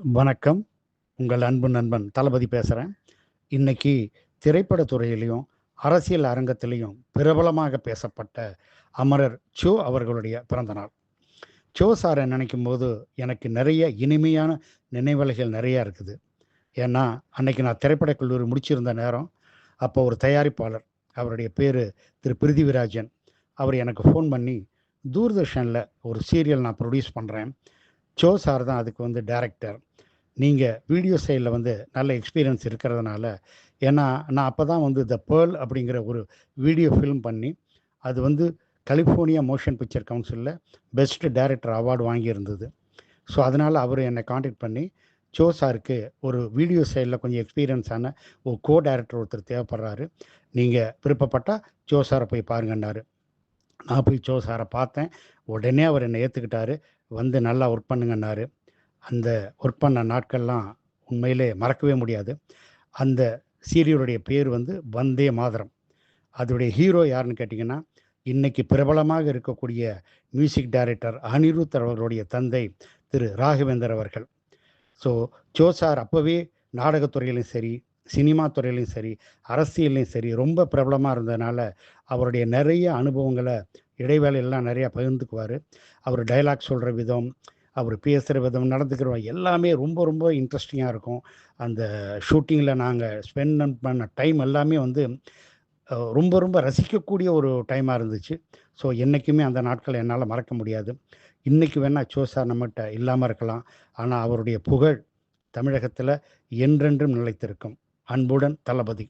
வணக்கம். உங்கள் அன்பு நண்பன் தளபதி பேசுகிறேன் இன்னைக்கு திரைப்படத்துறையிலையும் அரசியல் அரங்கத்திலையும் பிரபலமாக பேசப்பட்ட அமரர் சோ அவர்களுடைய பிறந்தநாள் சோ சாரை நினைக்கும் போது எனக்கு நிறைய இனிமையான நினைவலைகள் நிறையா இருக்குது. ஏன்னா, அன்னைக்கு நான் திரைப்படக் கல்லூரி முடிச்சிருந்த நேரம். அப்போ ஒரு தயாரிப்பாளர், அவருடைய பேர் திரு பிரிதிவிராஜன். அவர் எனக்கு ஃபோன் பண்ணி, தூர்தர்ஷனில் ஒரு சீரியல் நான் ப்ரொடியூஸ் பண்ணுறேன் சோ சார் தான் அதுக்கு வந்து டைரக்டர். நீங்கள் வீடியோ சைடில் வந்து நல்ல எக்ஸ்பீரியன்ஸ் இருக்கிறதுனால ஏன்னா, நான் அப்போ தான் வந்து த பேர்ல் அப்படிங்கிற ஒரு வீடியோ ஃபிலிம் பண்ணி, அது வந்து கலிஃபோர்னியா மோஷன் பிக்சர் கவுன்சிலில் பெஸ்ட் டைரக்டர் அவார்டு வாங்கியிருந்தது. ஸோ, அதனால் அவர் என்னை காண்டாக்ட் பண்ணி, சோ சாருக்கு ஒரு வீடியோ சைடில் கொஞ்சம் எக்ஸ்பீரியன்ஸான ஒரு கோ டைரக்டர் ஒருத்தர் தேவைப்படுறாரு. நீங்கள் விருப்பப்பட்டால் ஜோ சாரை போய் பாருங்கன்னாரு. நான் போய் சோ சாரை பார்த்தேன். உடனே அவர் என்னை ஏற்றுக்கிட்டாரு வந்து நல்லா ஒர்க் பண்ணுங்கன்னாரு. அந்த ஒர்க் பண்ண நாட்கள்லாம் உண்மையிலே மறக்கவே முடியாது. அந்த சீரியலுடைய பேர் வந்து வந்தே மாதரம். அதோடைய ஹீரோ யாருன்னு கேட்டிங்கன்னா இன்னைக்கு பிரபலமாக இருக்கக்கூடிய மியூசிக் டைரக்டர் அனிருத் அவர்களுடைய தந்தை திரு ராகவேந்தர் அவர்கள். ஸோ, சோ சார் நாடகத்துறையிலும் சரி, சினிமா துறையிலையும் சரி, அரசியல்லையும் சரி ரொம்ப பிரபலமாக இருந்ததுனால, அவருடைய நிறைய அனுபவங்களை இடைவேளையெல்லாம் நிறையா பகிர்ந்துக்குவார் அவர் டைலாக் சொல்கிற விதம், அவர் பேசுகிற விதம், நடந்துக்கிற எல்லாமே ரொம்ப ரொம்ப இன்ட்ரெஸ்டிங்காக இருக்கும். அந்த ஷூட்டிங்கில் நாங்கள் ஸ்பெண்ட் பண்ண டைம் எல்லாமே வந்து ரொம்ப ரொம்ப ரசிக்கக்கூடிய ஒரு டைமாக இருந்துச்சு. ஸோ, என்றைக்குமே அந்த நாட்கள் என்னால் மறக்க முடியாது. இன்றைக்கி வேணால் சோ சார் இல்லாமல் இருக்கலாம். ஆனால் அவருடைய புகழ் தமிழகத்தில் என்றென்றும் நிலைத்திருக்கும். அன்புடன் தளபதி.